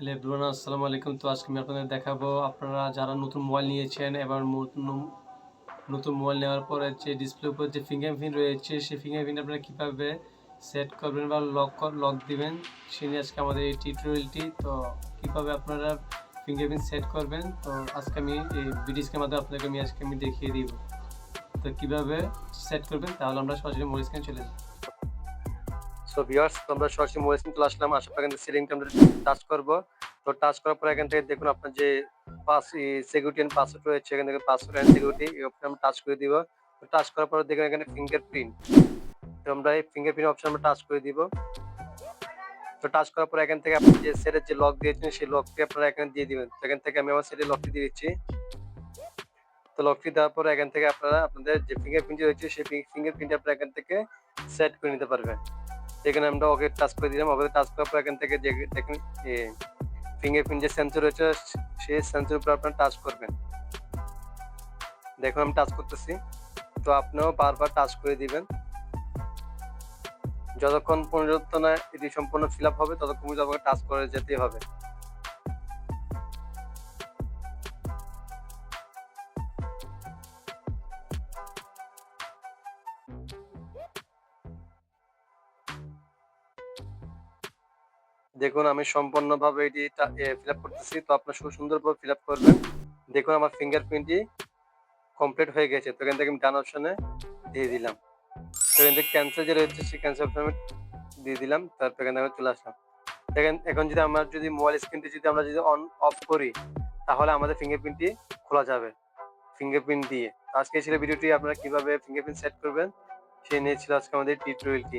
Hello everyone, আসসালামু আলাইকুম। তো আজকে আমি আপনাদের দেখাবো, আপনারা যারা নতুন মোবাইল নিয়েছেন, এবার নতুন মোবাইল নেওয়ার পরে যে ডিসপ্লে উপর যে ফিঙ্গারপ্রিন্ট রয়েছে, সেই ফিঙ্গারপ্রিন্ট আপনারা কীভাবে সেট করবেন বা লক লক দিবেন, সে নিয়ে আজকে আমাদের এই টিউটোরিয়ালটি তো কীভাবে আপনারা ফিঙ্গারপ্রিন্ট সেট করবেন, তো আজকে আমি এই ভিডিওসকে মাধ্যমে আপনাকে আমি আজকে আমি দেখিয়ে দিব। তো কীভাবে সেট করবেন, তাহলে আমরা সরাসরি মোবাইল স্ক্রিনে চলে যাই। সো ভিউয়ার্স তোমরা সরাসরি মোবাইল চলে আসলাম। আসার পর থেকে সেটিংটা আমরা টাচ করব। তো টাচ করার পর এখান থেকে দেখুন আপনার যে পাস সিকিউরিটি এন্ড পাসওয়ার্ড রয়েছে, এখান থেকে পাসওয়ার্ড এন্ড সিকিউরিটি অপশন আমরা টাচ করে দিব। টাচ করার পর দেখুন এখানে ফিঙ্গারপ্রিন্ট তো আমরা এই ফিঙ্গারপ্রিন্ট অপশন আমরা টাচ করে দিব। তো টাচ করার পর এখান থেকে আপনি যে সেটের যে লক দিয়েছেন, সেই লকটি আপনারা এখানে দিয়ে দিবেন। তো এখান থেকে আমি আমার সেটের লকটি দিয়ে দিচ্ছি। তো লকটি দেওয়ার পর এখান থেকে আপনারা আপনাদের যে ফিঙ্গারপ্রিন্ট রয়েছে, সেই ফিঙ্গারপ্রিন্ট আপনারা এখান থেকে সেট করে নিতে পারবেন। এখানে আমরা ওকে টাচ করে দিলাম। ওকে টাচ করার পর এখান থেকে দেখেন ফিঙ্গারপ্রিন্ট যে সেন্সর রয়েছে সেই সেন্সর উপর আপনার টাচ করবেন। দেখুন, আমি টাচ করতেছি। তো আপনিও বারবার টাচ করে দিবেন। যতক্ষণ পর্যন্ত না এটি সম্পূর্ণ ফিল আপ হবে, ততক্ষণ আপনাকে টাচ করে যেতেই হবে। দেখুন, আমি সম্পূর্ণভাবে এটি ফিল আপ করতেছি। তো আপনার সুন্দরভাবে ফিল আপ করবেন। দেখুন, আমার ফিঙ্গারপ্রিন্টটি কমপ্লিট হয়ে গেছে। তো এখান থেকে আমি ডান অপশানে দিয়ে দিলাম। তো এখান থেকে ক্যান্সেল যে রয়েছে, সেই ক্যান্সেল অপশনে দিয়ে দিলাম। তারপর এখান থেকে চলে আসলাম। দেখেন, এখন যদি আমার যদি মোবাইল স্ক্রিনটি যদি আমরা যদি অন অফ করি, তাহলে আমাদের ফিঙ্গারপ্রিন্টটি খোলা যাবে। ফিঙ্গারপ্রিন্ট দিয়ে। আজকে ছিল ভিডিওটি। আপনারা কীভাবে ফিঙ্গারপ্রিন্ট সেট করবেন, সেই নিয়ে ছিল আজকে আমাদের টিউটোরিয়ালটি